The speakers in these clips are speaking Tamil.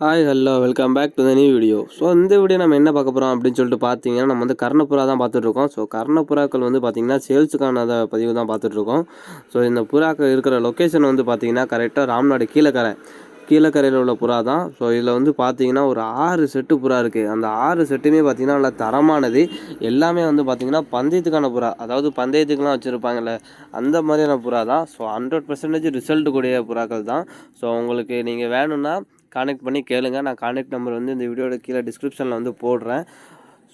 Hi hello welcome back to the new video so இந்த வீடியோ நம்ம என்ன பார்க்க போகிறோம் அப்படின்னு சொல்லிட்டு பார்த்தீங்கன்னா நம்ம வந்து கர்ணப்புறா தான் பார்த்துட்ருக்கோம் ஸோ கர்ணப்புறாக்கள் வந்து பார்த்திங்கன்னா சேல்ஸுக்கான அதை பதிவு தான் பார்த்துட்ருக்கோம் ஸோ இந்த புறாக்கள் இருக்கிற லொக்கேஷன் வந்து பார்த்திங்கன்னா கரெக்டாக ராம்நாடு கீழக்கரை கீழக்கரையில் உள்ள புறா தான். ஸோ இதில் வந்து பார்த்தீங்கன்னா ஒரு ஆறு செட்டு புறா இருக்குது அந்த ஆறு செட்டுமே பார்த்திங்கன்னா நல்லா தரமானது. எல்லாமே வந்து பார்த்திங்கன்னா பந்தயத்துக்கான புறா. அதாவது பந்தயத்துக்குலாம் வச்சுருப்பாங்கல்ல அந்த மாதிரியான புறா தான். ஸோ ஹண்ட்ரட் பர்சன்டேஜ் ரிசல்ட் கூடிய புறாக்கள் தான். ஸோ உங்களுக்கு நீங்கள் வேணும்னா கானெக்ட் பண்ணி கேளுங்க. நான் கானெக்ட் நம்பர் வந்து இந்த வீடியோட கீழே டிஸ்கிரிப்ஷனில் வந்து போடுறேன்.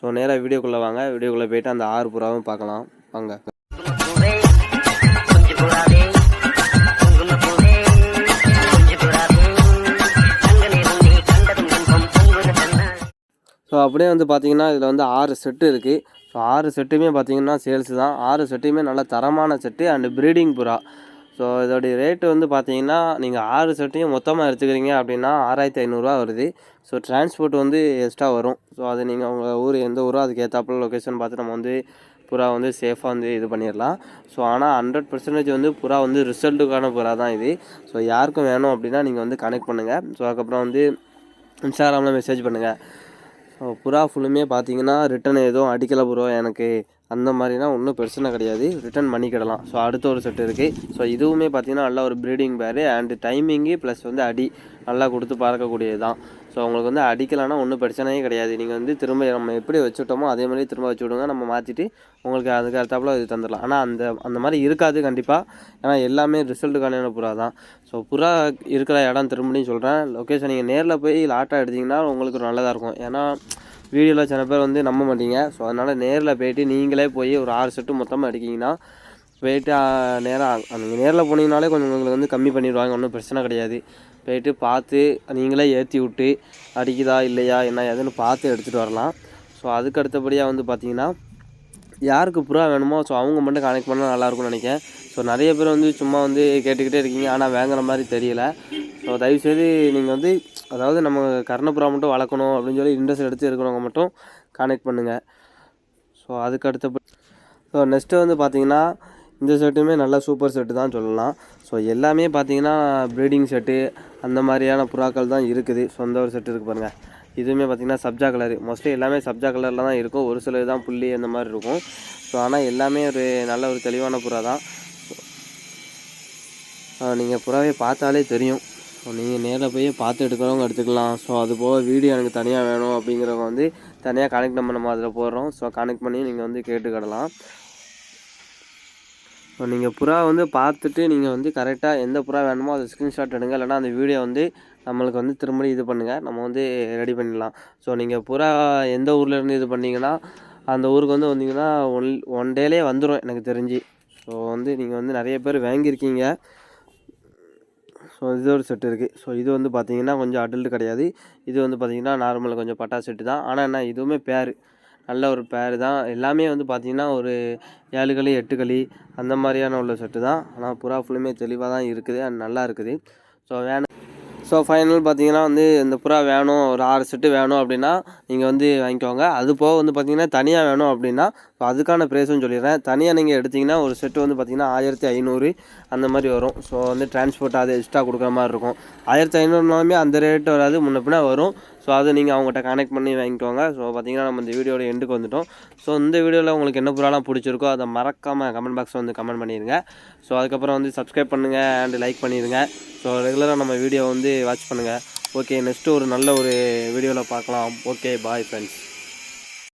ஸோ நேராக வீடியோக்குள்ளே வாங்க. வீடியோக்குள்ளே போயிட்டு அந்த ஆறு புறாவும் பார்க்கலாம். வாங்க. ஸோ அப்படியே வந்து பார்த்தீங்கன்னா இதில் வந்து ஆறு செட்டு இருக்குது ஸோ ஆறு செட்டுமே பார்த்தீங்கன்னா சேல்ஸ் தான். ஆறு செட்டுமே நல்ல தரமான செட்டு அண்டு ப்ரீடிங் புறா. ஸோ இதோடைய ரேட்டு வந்து பார்த்தீங்கன்னா நீங்கள் ஆறு செட்டையும் மொத்தமாக எடுத்துக்கிறீங்க அப்படின்னா ஆறாயிரத்தி ஐநூறுரூவா வருது. ஸோ டிரான்ஸ்போர்ட் வந்து எக்ஸ்ட்ரா வரும். ஸோ அது நீங்கள் உங்கள் ஊர் எந்த ஊரோ அதுக்கு ஏற்றாப்புல லொக்கேஷன் பார்த்து நம்ம வந்து புறா வந்து சேஃபாக வந்து இது பண்ணிடலாம். ஸோ ஆனால் ஹண்ட்ரட் பர்சன்டேஜ் வந்து புறா வந்து ரிசல்ட்டுக்கான புறா தான் இது. ஸோ யாருக்கும் வேணும் அப்படின்னா நீங்கள் வந்து கனெக்ட் பண்ணுங்கள் ஸோ அதுக்கப்புறம் வந்து இன்ஸ்டாகிராமில் மெசேஜ் பண்ணுங்கள் புறா ஃபுல்லுமே பார்த்தீங்கன்னா ரிட்டன் எதுவும் அடிக்கலை ப்ரோ எனக்கு அந்த மாதிரினா ஒன்றும் பிரச்சனை கிடையாது. ரிட்டன் பண்ணிக்கிடலாம். ஸோ அடுத்த ஒரு செட் இருக்குது ஸோ இதுவுமே பார்த்தீங்கன்னா நல்ல ஒரு ப்ரீடிங் பேரு அண்டு டைமிங்கு ப்ளஸ் வந்து அடி நல்லா கொடுத்து பார்க்கக்கூடியது தான் ஸோ உங்களுக்கு வந்து அடிக்கலைன்னா ஒன்றும் பிரச்சனையே கிடையாது. நீங்கள் வந்து திரும்ப நம்ம எப்படி வச்சுட்டோமோ அதே மாதிரி திரும்ப வச்சு விடுங்க. நம்ம மாற்றிட்டு உங்களுக்கு அதுக்கு அடுத்தாப்புல இது தந்துடலாம். ஆனால் அந்த அந்த மாதிரி இருக்காது கண்டிப்பாக ஏன்னா எல்லாமே ரிசல்ட்டுக்கான புறா தான். ஸோ புறா இருக்கிற இடம் திரும்பியும் சொல்கிறேன் லொக்கேஷன் நீங்கள் நேரில் போய் லாட்டாக எடுத்திங்கன்னா உங்களுக்கு நல்லதாக இருக்கும். ஏன்னா வீடியோவில் சில பேர் வந்து நம்ப மாட்டீங்க. ஸோ அதனால் நேரில் போயிட்டு நீங்களே போய் ஒரு ஆறு செட்டு மொத்தமாக எடுக்கிங்கன்னா போயிட்டு நேராக நீங்கள் நேரில் போனீங்கனாலே கொஞ்சம் உங்களுக்கு வந்து கம்மி பண்ணிடுவாங்க. ஒன்றும் பிரச்சனை கிடையாது. போயிட்டு பார்த்து நீங்களே ஏற்றி விட்டு அடிக்குதா இல்லையா என்ன ஏதுன்னு பார்த்து எடுத்துகிட்டு வரலாம். ஸோ அதுக்கு அடுத்தபடியாக வந்து பார்த்தீங்கன்னா யாருக்கு புறா வேணுமோ ஸோ அவங்க மட்டும் கனெக்ட் பண்ணால் நல்லாயிருக்கும்னு நினைக்கிறேன். ஸோ நிறைய பேர் வந்து சும்மா வந்து கேட்டுக்கிட்டே இருக்கீங்க ஆனால் வாங்குற மாதிரி தெரியல. ஸோ தயவுசெய்து நீங்கள் வந்து அதாவது நம்ம கர்ணப்புறா மட்டும் வளர்க்கணும் அப்படின்னு சொல்லி இன்ட்ரெஸ்ட் எடுத்து இருக்கிறவங்க மட்டும் கனெக்ட் பண்ணுங்கள் ஸோ அதுக்கு அடுத்த ஸோ நெக்ஸ்ட்டு வந்து பார்த்திங்கன்னா இந்த செட்டுமே நல்ல சூப்பர் செட்டு தான் சொல்லலாம். ஸோ எல்லாமே பார்த்தீங்கன்னா ப்ரீடிங் செட்டு அந்த மாதிரியான புறாக்கள் தான் இருக்குது. சொந்த ஒரு செட்டு இருக்குது பாருங்கள் இதுவுமே பார்த்திங்கன்னா சப்ஜா கலரு மோஸ்ட்லி எல்லாமே சப்ஜா கலரில் தான் இருக்கும். ஒரு சிலது தான் புள்ளி அந்த மாதிரி இருக்கும். ஸோ ஆனால் எல்லாமே ஒரு நல்ல ஒரு தெளிவான புறா தான். நீங்கள் புறாவே பார்த்தாலே தெரியும். ஸோ நீங்கள் நேரில் போய் பார்த்து எடுக்கிறவங்க எடுத்துக்கலாம். ஸோ அது போக வீடியோ எனக்கு தனியாக வேணும் அப்படிங்கிறவங்க வந்து தனியாக கனெக்ட் நம்பர் நம்ம அதில் போடுறோம். ஸோ கனெக்ட் பண்ணி நீங்கள் வந்து கேட்டுக்கிடலாம் ஸோ நீங்கள் புறா வந்து பார்த்துட்டு நீங்கள் வந்து கரெக்டாக எந்த புறா வேணுமோ அதை ஸ்க்ரீன்ஷாட் எடுங்க. இல்லைனா அந்த வீடியோ வந்து நம்மளுக்கு வந்து திரும்ப இது பண்ணுங்கள் நம்ம வந்து ரெடி பண்ணிடலாம். ஸோ நீங்கள் புறா எந்த ஊர்லேருந்து இது பண்ணிங்கன்னா அந்த ஊருக்கு வந்து வந்தீங்கன்னா ஒன் ஒன் டேலே வந்துடும் எனக்கு தெரிஞ்சு. ஸோ வந்து நீங்கள் வந்து நிறைய பேர் வாங்கியிருக்கீங்க. ஸோ இது ஒரு செட்டு இருக்குது ஸோ இது வந்து பார்த்தீங்கன்னா கொஞ்சம் அடல்ட் கிடையாது. இது வந்து பார்த்தீங்கன்னா நார்மல் கொஞ்சம் பட்டா செட்டு தான். ஆனால் என்ன இதுவுமே பேர் நல்ல ஒரு பேர் தான். எல்லாமே வந்து பார்த்திங்கன்னா ஒரு ஏழு களி எட்டு களி அந்த மாதிரியான உள்ள செட்டு தான். ஆனால் புறா ஃபுல்லுமே தெளிவாக தான் இருக்குது. அண்ட் நல்லா இருக்குது. ஸோ வேணும் ஸோ ஃபைனல் பார்த்தீங்கன்னா வந்து இந்த புறா வேணும் ஒரு ஆறு செட்டு வேணும் அப்படின்னா நீங்கள் வந்து வாங்கிக்கோங்க. அது போக வந்து பார்த்தீங்கன்னா தனியாக வேணும் அப்படின்னா ஸோ அதுக்கான ப்ரைஸும் சொல்லிடுறேன். தனியாக நீங்கள் எடுத்திங்கன்னா ஒரு செட்டு வந்து பார்த்திங்கன்னா ஆயிரத்தி ஐநூறு அந்த மாதிரி வரும். ஸோ வந்து டிரான்ஸ்போர்ட் அது எக்ஸ்ட்ரா கொடுக்குற மாதிரி இருக்கும். ஆயிரத்தி ஐநூறுனாலுமே அந்த ரேட் வராது. முன்ன வரும். ஸோ அதை நீங்கள் அவங்ககிட்ட கனெக்ட் பண்ணி வாங்கிக்கோங்க. ஸோ பார்த்தீங்கன்னா நம்ம இந்த வீடியோட எண்டுக்கு வந்துட்டோம். ஸோ இந்த வீடியோவில் உங்களுக்கு என்ன புறாலாம் பிடிச்சிருக்கோ அதை மறக்காமல் கமெண்ட் பாக்ஸில் வந்து கமெண்ட் பண்ணிடுங்க. ஸோ அதுக்கப்புறம் வந்து சப்ஸ்கிரைப் பண்ணுங்கள் அண்ட் லைக் பண்ணிடுங்க. ஸோ ரெகுலராக நம்ம வீடியோ வந்து வாட்ச் பண்ணுங்கள் ஓகே நெக்ஸ்ட்டு ஒரு நல்ல ஒரு வீடியோவில் பார்க்கலாம். Okay bye friends